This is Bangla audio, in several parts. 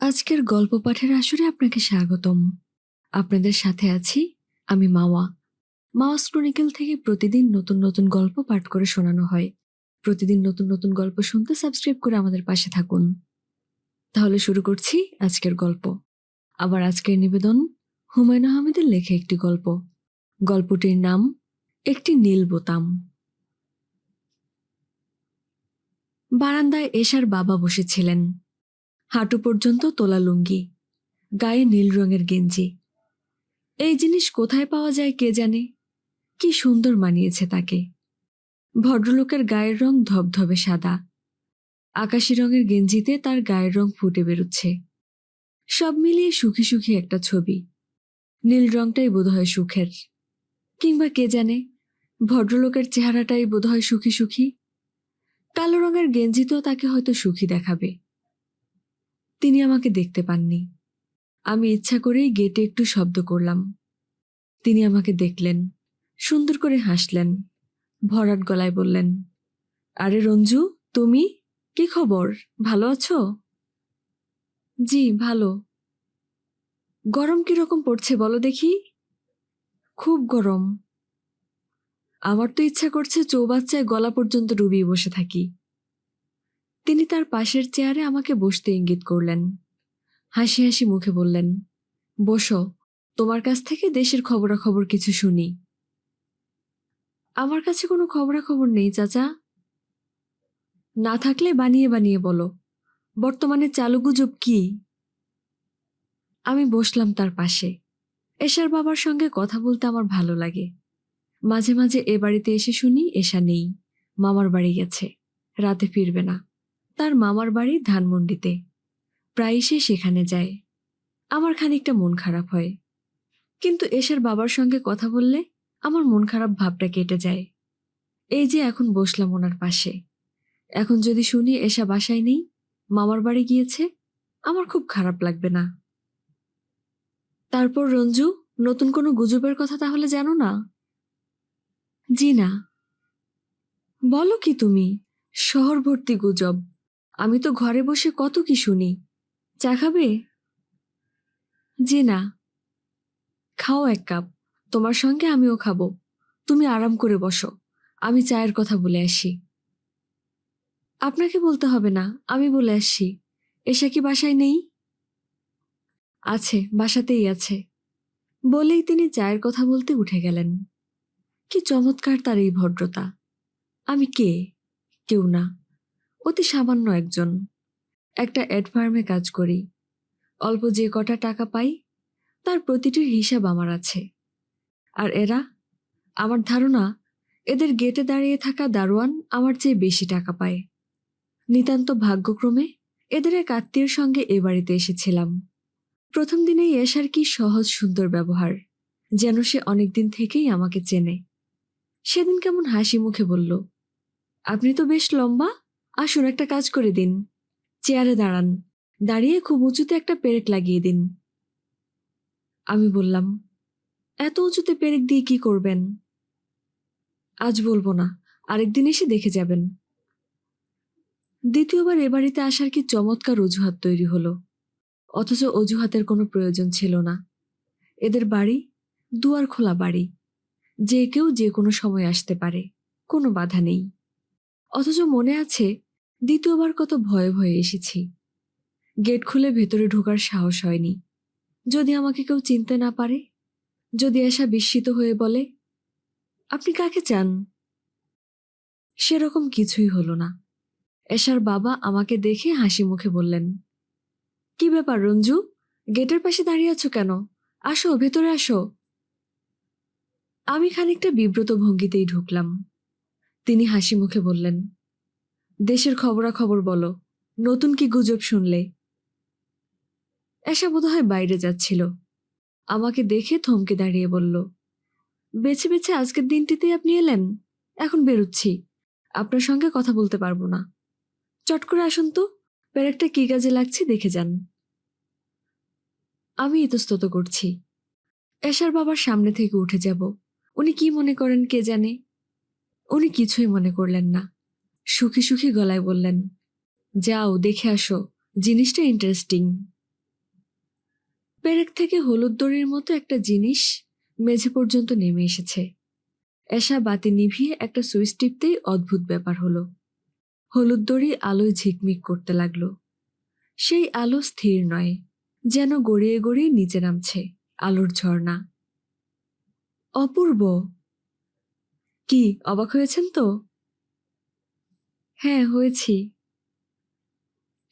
আজকের গল্প পাঠের আসরে আপনাকে স্বাগতম। আপনাদের সাথে আছি আমি মাওয়া। মাওয়াস ক্রনিকেল থেকে প্রতিদিন নতুন নতুন গল্প পাঠ করে শোনানো হয়। প্রতিদিন নতুন নতুন গল্প শুনতে সাবস্ক্রাইব করে আমাদের পাশে থাকুন। তাহলে শুরু করছি আজকের গল্প। আবার আজকের নিবেদন হুমায়ুন আহমেদের লেখা একটি গল্প। গল্পটির নাম একটি নীল বোতাম। বারান্দায় এশার বাবা বসেছিলেন। হাঁটু পর্যন্ত তোলা লুঙ্গি, গায়ে নীল রঙের গেঞ্জি। এই জিনিস কোথায় পাওয়া যায় কে জানে? কি সুন্দর মানিয়েছে তাকে। ভদ্রলোকের গায়ের রং ধবধবে সাদা। আকাশি রঙের গেঞ্জিতে তার গায়ের রং ফুটে বেরোচ্ছে। সব মিলিয়ে সুখী সুখী একটা ছবি। নীল রংটাই বোধহয় সুখের। কিংবা কে জানে? ভদ্রলোকের চেহারাটাই বোধহয় সুখী সুখী। কালো রঙের গেঞ্জিতেও তাকে হয়তো সুখী দেখাবে। তিনি আমাকে দেখতে পাননি। আমি ইচ্ছা করেই গেটে একটু শব্দ করলাম। তিনি আমাকে দেখলেন, সুন্দর করে হাসলেন, ভরাট গলায় বললেন, আরে রঞ্জু, তুমি? কি খবর? ভালো আছো? জি, ভালো। গরম কীরকম পড়ছে বলো দেখি? খুব গরম। আমার তো ইচ্ছা করছে চৌবাচ্চায় গলা পর্যন্ত ডুবিয়ে বসে থাকি। তিনি তার পাশের চেয়ারে আমাকে বসতে ইঙ্গিত করলেন। হাসি হাসি মুখে বললেন, বসো, তোমার কাছ থেকে দেশের খবরাখবর কিছু শুনি। আমার কাছে কোনো খবরাখবর নেই, চাচা। না থাকলে বানিয়ে বানিয়ে বলো, বর্তমানে চালু গুজব কি? আমি বসলাম তার পাশে। এশার বাবার সঙ্গে কথা বলতে আমার ভালো লাগে। মাঝে মাঝে এ বাড়িতে এসে শুনি, এশা নেই। মামার বাড়ি গেছে, রাতে ফিরবে না। তার মামার বাড়ি ধানমন্ডিতে। প্রায় সে সেখানে যায়। আমার খানিকটা মন খারাপ হয়। কিন্তু এশার বাবার সঙ্গে কথা বললে আমার মন খারাপ ভাবটা কেটে যায়। এই যে এখন বসলাম ওনার পাশে। এখন যদি শুনি এসা বাসায় নেই, মামার বাড়ি গিয়েছে, আমার খুব খারাপ লাগবে না। তারপর রঞ্জু, নতুন কোনো গুজবের কথা তাহলে জানো না? জি না বলো কি তুমি? শহর ভর্তি গুজব। আমি তো ঘরে বসে কত কি শুনি। চা খাবে? যে না। খাও এক কাপ। তোমার সঙ্গে আমিও খাব। তুমি আরাম করে বসো। আমি চায়ের কথা বলে আসি। আপনাকে বলতে হবে না, আমি বলে আসছি এসা কি বাসায় নেই? আছে, বাসাতেই আছে। বলেই তিনি চায়ের কথা বলতে উঠে গেলেন। কি চমৎকার তার এই ভদ্রতা। আমি কে? কেউ না। অতি সামান্য একজন। একটা অ্যাড ফার্মে কাজ করি। অল্প যে কটা টাকা পাই, তার প্রতিটির হিসাব আমার আছে। আর এরা, আমার ধারণা, এদের গেটে দাঁড়িয়ে থাকা দারোয়ান আমার চেয়ে বেশি টাকা পায়। নিতান্ত ভাগ্যক্রমে, এদের এক আত্মীয়ের সঙ্গে এ বাড়িতে এসেছিলাম। প্রথম দিনেই এসার কি সহজ সুন্দর ব্যবহার, যেন সে অনেকদিন থেকেই আমাকে চেনে। সেদিন কেমন হাসি মুখে বলল, আপনি তো বেশ লম্বা আসুন একটা কাজ করে দিন। চেয়ারে দাঁড়ান। দাঁড়িয়ে খুব উঁচুতে একটা পেরেক লাগিয়ে দিন। আমি বললাম, এত উঁচুতে পেরেক দিয়ে কি করবেন? আজ বলব না, আরেকদিন এসে দেখে যাবেন। দ্বিতীয়বার এ বাড়িতে আসার কি চমৎকার অজুহাত তৈরি হলো। অথচ অজুহাতের কোনো প্রয়োজন ছিল না। এদের বাড়ি দুয়ার খোলা বাড়ি। যে কেউ যে কোনো সময় আসতে পারে, কোনো বাধা নেই। অথচ মনে আছে দ্বিতীয়বার কত ভয়ে ভয়ে এসেছি। গেট খুলে ভেতরে ঢোকার সাহস হয়নি। যদি আমাকে কেউ চিনতে না পারে, যদি এসা বিস্মিত হয়ে বলে, আপনি কাকে চান? সেরকম কিছুই হলো না। এশার বাবা আমাকে দেখে হাসি মুখে বললেন, কি ব্যাপার রঞ্জু? গেটের পাশে দাঁড়িয়ে আছো কেন? আসো, ভেতরে আসো। আমি খানিকটা বিব্রত ভঙ্গিতেই ঢুকলাম। তিনি হাসি মুখে বললেন দেশের খবরাখবর বলো, নতুন কি গুজব শুনলে? এসা বোধহয় বাইরে যাচ্ছিল। আমাকে দেখে থমকে দাঁড়িয়ে বলল, বেছে বেছে আজকের দিনটিতে আপনি এলেন? এখন বেরুচ্ছি। আপনার সঙ্গে কথা বলতে পারব না। চট করে আসুন তো পেরেকটা কি কাজে লাগছে দেখে যান। আমি ইতস্তত করছি। এশার বাবার সামনে থেকে উঠে যাব। উনি কি মনে করেন কে জানে? উনি কিছুই মনে করলেন না। সুখী সুখী গলায় বললেন, যাও, দেখে আসো, জিনিসটা ইন্টারেস্টিং পেরেক থেকে হলুদ দড়ির মতো একটা জিনিস মেঝে পর্যন্ত নেমে এসেছে। এসা বাতি নিভিয়ে একটা সুইচ টিপতেই অদ্ভুত ব্যাপার হলো। হলুদ দড়ি আলোয় ঝিকমিক করতে লাগল। সেই আলো স্থির নয়, যেন গড়িয়ে গড়িয়ে নিচে নামছে, আলোর ঝর্ণা। অপূর্ব! কি, অবাক হয়েছেন তো? হ্যাঁ হয়েছি।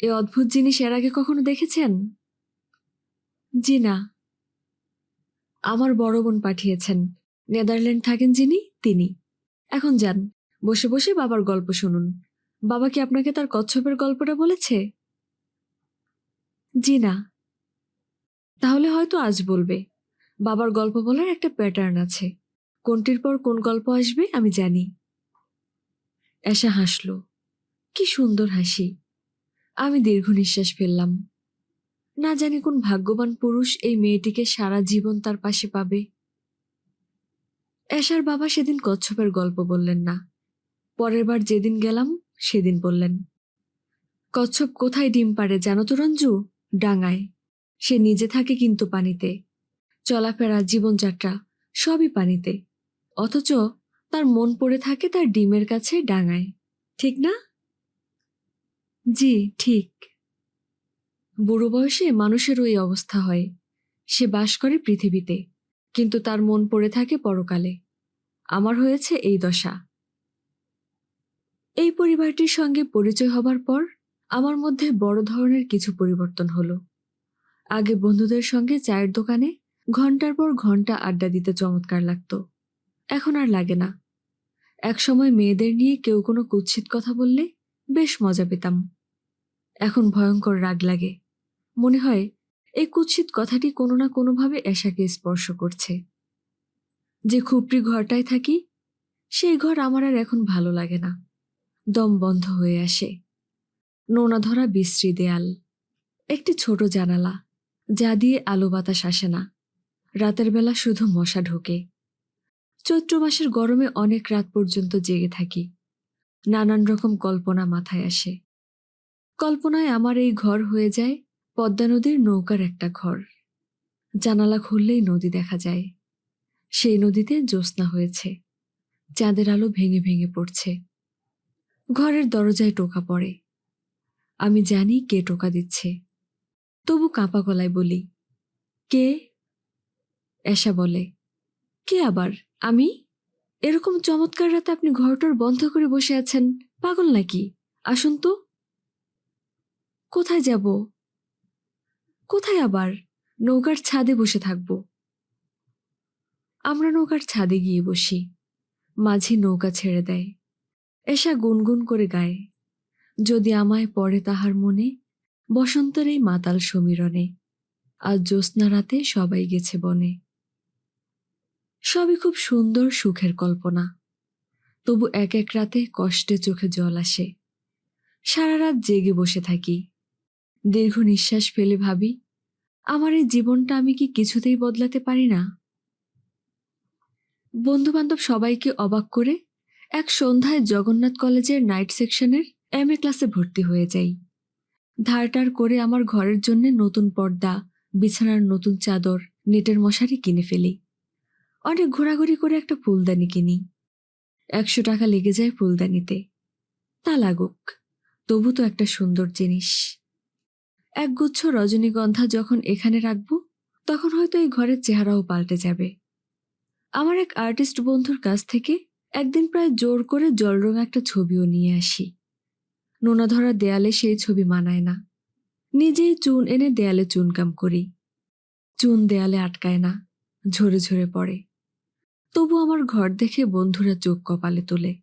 এ অদ্ভুত জিনিস এর আগে কখনো দেখেছেন? জি না। আমার বড় বোন পাঠিয়েছেন। নেদারল্যান্ড থাকেন যিনি, তিনি। এখন যান, বসে বসে বাবার গল্প শুনুন। বাবা কি আপনাকে তার কচ্ছপের গল্পটা বলেছে? জি না। তাহলে হয়তো আজ বলবে। বাবার গল্প বলার একটা প্যাটার্ন আছে। কোনটির পর কোন গল্প আসবে আমি জানি। এসা হাসল। কি সুন্দর হাসি। আমি দীর্ঘ নিঃশ্বাস ফেললাম। না জানি কোন ভাগ্যবান পুরুষ এই মেয়েটিকে সারা জীবন তার পাশে পাবে। এশার বাবা সেদিন কচ্ছপের গল্প বললেন না। পরের বার যেদিন গেলাম, সেদিন বললেন, কচ্ছপ কোথায় ডিম পারে জানো তো রঞ্জু? ডাঙায়। সে নিজে থাকে কিন্তু পানিতে। চলাফেরা, জীবনযাত্রা, সবই পানিতে। অথচ তার মন পড়ে থাকে তার ডিমের কাছে ডাঙায়। ঠিক না? জি, ঠিক। বুড়ো বয়সে মানুষের ওই অবস্থা হয়। সে বাস করে পৃথিবীতে, কিন্তু তার মন পড়ে থাকে পরকালে। আমার হয়েছে এই দশা। এই পরিবারটির সঙ্গে পরিচয় হবার পর আমার মধ্যে বড় ধরনের কিছু পরিবর্তন হলো। আগে বন্ধুদের সঙ্গে চায়ের দোকানে ঘণ্টার পর ঘণ্টা আড্ডা দিতে চমৎকার লাগতো। এখন আর লাগে না। একসময় মেয়েদের নিয়ে কেউ কোনো কুৎসিত কথা বললে বেশ মজা পেতাম। এখন ভয়ঙ্কর রাগ লাগে। মনে হয়, এই কুৎসিত কথাটি কোনো না কোনোভাবে এশাকে স্পর্শ করছে। যে খুপড়ি ঘরটায় থাকি, সেই ঘর আমার আর এখন ভালো লাগে না। দম বন্ধ হয়ে আসে। নোনা ধরা বিশ্রী দেয়াল। একটি ছোট জানালা, যা দিয়ে আলো বাতাস আসে না। রাতের বেলা শুধু মশা ঢোকে। চৈত্র মাসের গরমে অনেক রাত পর্যন্ত জেগে থাকি। নানান রকম কল্পনা মাথায় আসে। কল্পনায় আমার এই ঘর হয়ে যায় পদ্মা নদীর নৌকার একটা ঘর। জানালা খুললেই নদী দেখা যায়। সেই নদীতে জ্যোৎস্না হয়েছে। চাঁদের আলো ভেঙে ভেঙে পড়ছে। ঘরের দরজায় টোকা পড়ে। আমি জানি কে টোকা দিচ্ছে। তবু কাঁপা গলায় বলি, কে? এসা বলে, কে আবার? আমি? এরকম চমৎকার রাতে আপনি ঘরটর বন্ধ করে বসে আছেন। পাগল নাকি? আসুন তো। কোথায় যাব? কোথায় আবার নৌকার ছাদে বসে থাকব? আমরা নৌকার ছাদে গিয়ে বসি। মাঝি নৌকা ছেড়ে দেয়। এসা গুনগুন করে গায়। যদি আমায় পড়ে তাহার মনে, বসন্তের এই মাতাল সমীরণে, আজ জ্যোৎস্না রাতে সবাই গেছে বনে। সবই খুব সুন্দর সুখের কল্পনা। তবু এক এক রাতে কষ্টে চোখে জল আসে। সারা রাত জেগে বসে থাকি। দীর্ঘ নিঃশ্বাস ফেলে ভাবি, আমার এই জীবনটা আমি কি কিছুতেই বদলাতে পারি না? বন্ধু বান্ধব সবাইকে অবাক করে এক সন্ধ্যায় জগন্নাথ কলেজের নাইট সেকশনের এম এ ক্লাসে ভর্তি হয়ে যাই। ধারটার করে আমার ঘরের জন্য নতুন পর্দা, বিছানার নতুন চাদর, নেটের মশারি কিনে ফেলি। অনেক ঘোরাঘুরি করে একটা ফুলদানি কিনি। একশো টাকা লেগে যায় ফুলদানিতে। তা লাগুক, তবু তো একটা সুন্দর জিনিস। একগুচ্ছ রজনীগন্ধা যখন এখানে রাখব, তখন হয়তো এই ঘরের চেহারাও পাল্টে যাবে। আমার এক আর্টিস্ট বন্ধুর কাছ থেকে একদিন প্রায় জোর করে জলরঙ একটা ছবিও নিয়ে আসি। নোনা ধরা দেয়ালে সেই ছবি মানায় না। নিজেই চুন এনে দেয়ালে চুনকাম করি। চুন দেয়ালে আটকায় না, ঝরে ঝরে পড়ে। তবু আমার ঘর দেখে বন্ধুরা চোখ কপালে তোলে।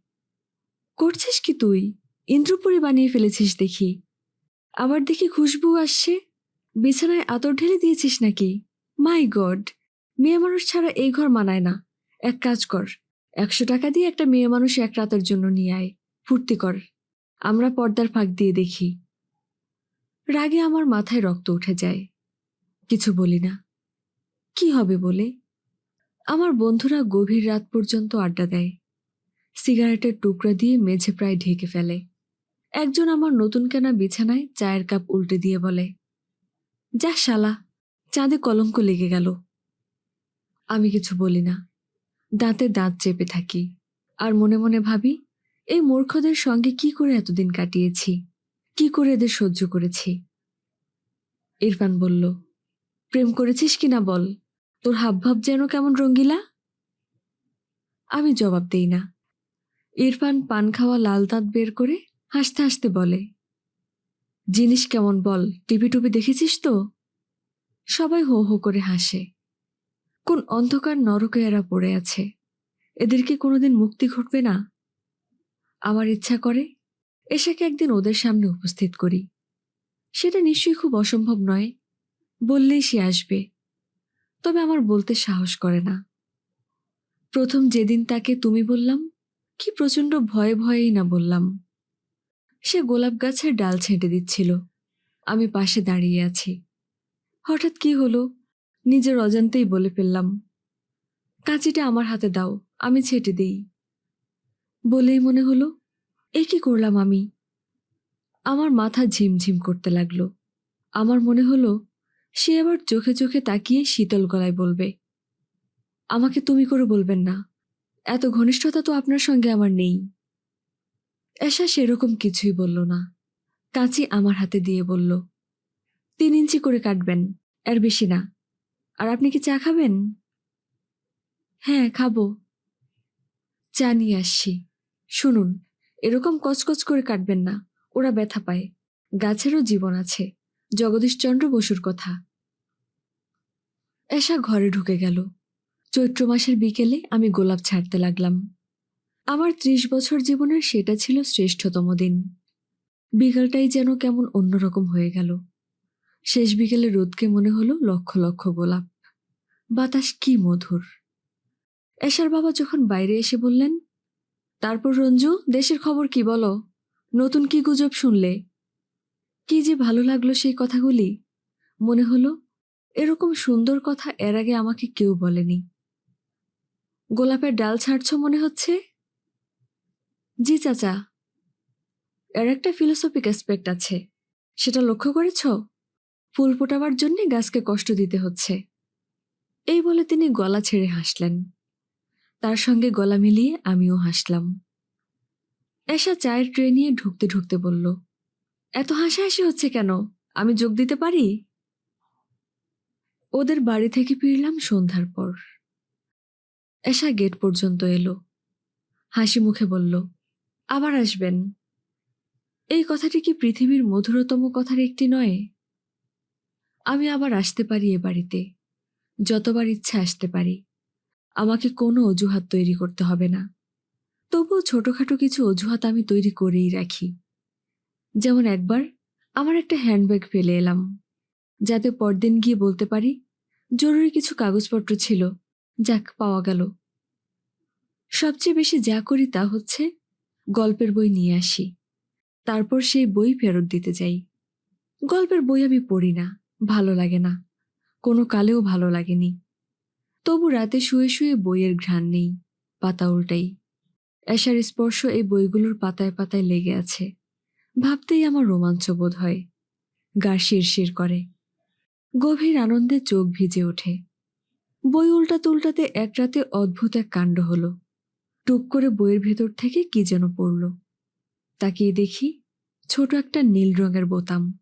করছিস কি তুই? ইন্দ্রপুরি বানিয়ে ফেলেছিস দেখি। আবার দেখি খুশবু আসছে। বিছানায় আতর ঢেলে দিয়েছিস নাকি? My God! মেয়ে মানুষ ছাড়া এই ঘর মানায় না। এক কাজ কর, একশো টাকা দিয়ে একটা মেয়ে মানুষ এক রাতের জন্য নিয়ে আয়। ফুর্তি কর। আমরা পর্দার ফাঁক দিয়ে দেখি। রাগে আমার মাথায় রক্ত উঠে যায়। কিছু বলি না। কি হবে বলে? আমার বন্ধুরা গভীর রাত পর্যন্ত আড্ডা দেয়। সিগারেটের টুকরা দিয়ে মেঝে প্রায় ঢেকে ফেলে। একজন আমার নতুন কেনা বিছানায় চায়ের কাপ উল্টে দিয়ে বলে, যা শালা, চাঁদে কলঙ্ক লেগে গেল। আমি কিছু বলি না। দাঁতে দাঁত চেপে থাকি। আর মনে মনে ভাবি, এই মূর্খদের সঙ্গে কি করে এতদিন কাটিয়েছি? কি করে এদের সহ্য করেছি? ইরফান বলল, প্রেম করেছিস কিনা বল? তোর হাবভাব যেন কেমন রঙ্গিলা? আমি জবাব দেই না। ইরফান পান খাওয়া লাল দাঁত বের করে হাসতে হাসতে বলে, জিনিস কেমন বল, টিভি টুপি দেখেছিস তো? সবাই হো হো করে হাসে। কোন অন্ধকার নরকে এরা পড়ে আছে, এদের কি কোনোদিন মুক্তি ঘটবে না? আমার ইচ্ছা করে এশাকে একদিন ওদের সামনে উপস্থিত করি। সেটা নিশ্চয়ই খুব অসম্ভব নয়, বললেই সে আসবে, তবে আমার বলতে সাহস করে না। প্রথম যেদিন তাকে তুমি বললাম, কি প্রচণ্ড ভয়ে ভয়েই না বললাম। সে গোলাপ গাছের ডাল ছেঁটে দিচ্ছিল। আমি পাশে দাঁড়িয়ে আছি। হঠাৎ কি হলো? নিজের অজান্তেই বলে ফেললাম, কাঁচিটা আমার হাতে দাও, আমি ছেটে দেই। বলেই মনে হলো, এ কি করলাম আমি? আমার মাথা ঝিমঝিম করতে লাগল। আমার মনে হলো, সে আবার চোখে চোখে তাকিয়ে শীতল গলায় বলবে, আমাকে তুমি করে বলবেন না। এত ঘনিষ্ঠতা তো আপনার সঙ্গে আমার নেই। এসা সেরকম কিছুই বলল না। কাঁচি আমার হাতে দিয়ে বলল, তিন ইঞ্চি করে কাটবেন, এর বেশি না। আর আপনি কি চা খাবেন? হ্যাঁ খাব। চা নিয়ে আসছি। শুনুন, এরকম কচকচ করে কাটবেন না, ওরা ব্যথা পায়। গাছেরও জীবন আছে, জগদীশচন্দ্র বসুর কথা। এসা ঘরে ঢুকে গেল। চৈত্র মাসের বিকেলে আমি গোলাপ ছাড়তে লাগলাম। আমার ত্রিশ বছর জীবনের সেটা ছিল শ্রেষ্ঠতম দিন। বিকালটাই যেন কেমন অন্যরকম হয়ে গেল। শেষ বিকেলে রোদকে মনে হলো লক্ষ লক্ষ গোলাপ। বাতাস কি মধুর। এশার বাবা যখন বাইরে এসে বললেন, তারপর রঞ্জু, দেশের খবর কি বলো? নতুন কি গুজব শুনলে? কি যে ভালো লাগল সেই কথাগুলি? মনে হলো, এরকম সুন্দর কথা এর আগে আমাকে কেউ বলেনি। গোলাপের ডাল ছাড়ছ মনে হচ্ছে? জি, চাচা। এর একটা ফিলোসফিক অ্যাসপেক্ট আছে। সেটা লক্ষ্য করেছ? ফুল ফোটাবার জন্যে গাছকে কষ্ট দিতে হচ্ছে। এই বলে তিনি গলা ছেড়ে হাসলেন। তার সঙ্গে গলা মিলিয়ে আমিও হাসলাম। এসা চায়ের ট্রে নিয়ে ঢুকতে ঢুকতে বলল, এত হাসাহাসি হচ্ছে কেন? আমি যোগ দিতে পারি? ওদের বাড়ি থেকে ফিরলাম সন্ধ্যার পর। এসা গেট পর্যন্ত এলো। হাসি মুখে বলল আবার আসবেন। এই কথাটি কি পৃথিবীর মধুরতম কথার একটি নয়? আমি আবার আসতে পারি এ বাড়িতে। যতবার ইচ্ছা আসতে পারি। আমাকে কোনো অজুহাত তৈরি করতে হবে না। তবুও ছোটখাটো কিছু অজুহাত আমি তৈরি করেই রাখি। যেমন একবার আমার একটা হ্যান্ডব্যাগ ফেলে এলাম। যাতে পরদিন গিয়ে বলতে পারি, জরুরি কিছু কাগজপত্র ছিল। যাক, পাওয়া গেল। সবচেয়ে বেশি যা করি তা হচ্ছে গল্পের বই নিয়ে আসি। তারপর সেই বই ফেরত দিতে যাই। গল্পের বই আমি পড়ি না, ভালো লাগে না। কোনো কালেও ভালো লাগেনি। তবু রাতে শুয়ে শুয়ে বইয়ের ঘ্রাণ নেই, পাতা উল্টাই। এশার স্পর্শ এই বইগুলোর পাতায় পাতায় লেগে আছে। ভাবতেই আমার রোমাঞ্চ বোধ হয়। গা শিরশির করে। গভীর আনন্দে চোখ ভিজে ওঠে। বই উল্টাতে উল্টাতে এক রাতে অদ্ভুত এক কাণ্ড হলো। টুক করে বইয়ের ভেতর থেকে কি যেন পড়ল। তাকিয়ে দেখি ছোট একটা নীল রঙের বোতাম,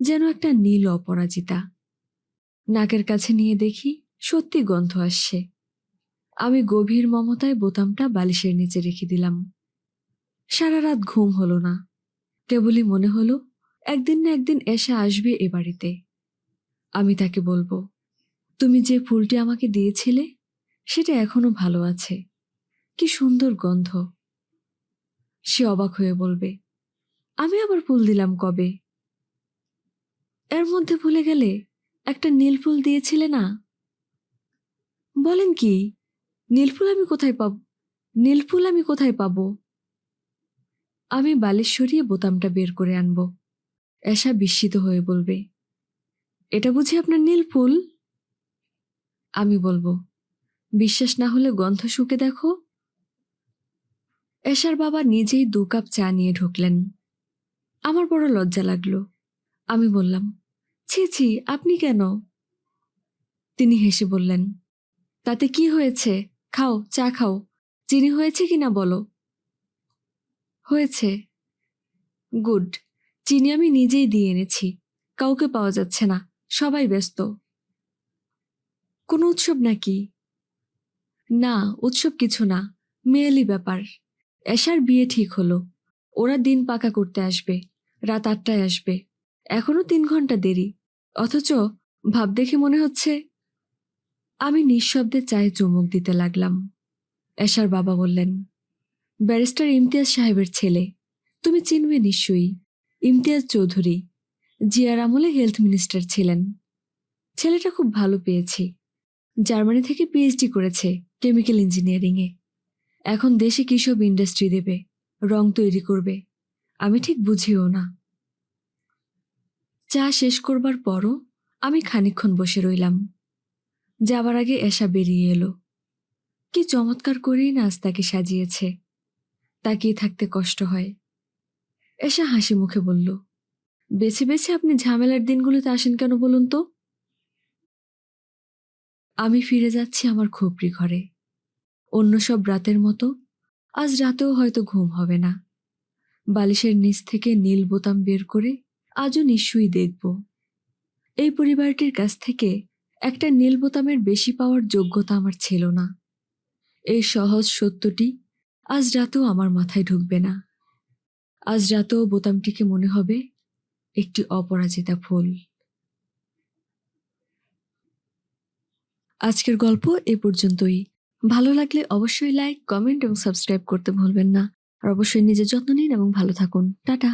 যেন একটা নীল অপরাজিতা। নাকের কাছে নিয়ে দেখি সত্যি গন্ধ আসছে। আমি গভীর মমতায় বোতামটা বালিশের নিচে রেখে দিলাম। সারা রাত ঘুম হলো না। কেবলই মনে হলো একদিন না একদিন এসে আসবে এ বাড়িতে। আমি তাকে বলব, তুমি যে ফুলটি আমাকে দিয়েছিলে, সেটা এখনও ভালো আছে। কি সুন্দর গন্ধ। সে অবাক হয়ে বলবে, আমি আবার ফুল দিলাম কবে? এর মধ্যে ভুলে গেলে একটা নীল ফুল দিয়েছিলে না? বলেন কি নীলফুল আমি কোথায় পাব নীলফুল আমি কোথায় পাব? আমি বালিশ সরিয়ে বোতামটা বের করে আনব। এসা বিস্মিত হয়ে বলবে, এটা বুঝি আপনার নীলফুল আমি বলব, বিশ্বাস না হলে গন্ধ শুকে দেখো। এশার বাবা নিজেই দু কাপ চা নিয়ে ঢুকলেন। আমার বড় লজ্জা লাগল। আমি বললাম, ছি ছি, আপনি কেন? তিনি হেসে বললেন, তাতে কি হয়েছে? খাও, চা খাও। চিনি হয়েছে কি না বলো? হয়েছে। গুড। চিনি আমি নিজেই দিয়ে এনেছি। কাউকে পাওয়া যাচ্ছে না। সবাই ব্যস্ত। কোনো উৎসব নাকি? না, উৎসব কিছু না। মেয়েলি ব্যাপার। এশার বিয়ে ঠিক হলো। ওরা দিন পাকা করতে আসবে, রাত আটটায় আসবে। এখনও তিন ঘণ্টা দেরি। অথচ ভাব দেখে মনে হচ্ছে আমি নিঃশব্দে চায়ে চুমুক দিতে লাগলাম। এশার বাবা বললেন, ব্যারিস্টার ইমতিয়াজ সাহেবের ছেলে। তুমি চিনবে নিশ্চয়ই। ইমতিয়াজ চৌধুরী, জিয়ার আমলে হেলথ মিনিস্টার ছিলেন। ছেলেটা খুব ভালো পেয়েছি। জার্মানি থেকে পিএইচডি করেছে কেমিক্যাল ইঞ্জিনিয়ারিংয়ে। এখন দেশে কিসব ইন্ডাস্ট্রি দেবে? রং তৈরি করবে। আমি ঠিক বুঝিও না। চা শেষ করবার পরও আমি খানিকক্ষণ বসে রইলাম। যাবার আগে এসা বেরিয়ে এলো। কি চমৎকার করেই না আজ তাকে সাজিয়েছে। তাকিয়ে থাকতে কষ্ট হয়। এসা হাসি মুখে বলল, বেছে বেছে আপনি ঝামেলার দিনগুলোতে আসেন কেন বলুন তো? আমি ফিরে যাচ্ছি আমার খুপড়ি ঘরে। অন্য সব রাতের মতো? আজ রাতেও হয়তো ঘুম হবে না। বালিশের নিচ থেকে নীল বোতাম বের করে আজও নিশ্চয়ই দেখব। এই পরিবারটির কাছ থেকে একটা নীল বোতামের বেশি পাওয়ার যোগ্যতা আমার ছিল না। এই সহজ সত্যটি আজ রাতেও আমার মাথায় ঢুকবে না। আজ রাতেও বোতামটিকে মনে হবে একটি অপরাজিতা ফুল। আজকের গল্প এ পর্যন্তই। ভালো লাগলে অবশ্যই লাইক কমেন্ট এবং সাবস্ক্রাইব করতে ভুলবেন না। আর অবশ্যই নিজের যত্ন নিন এবং ভালো থাকুন। টাটা।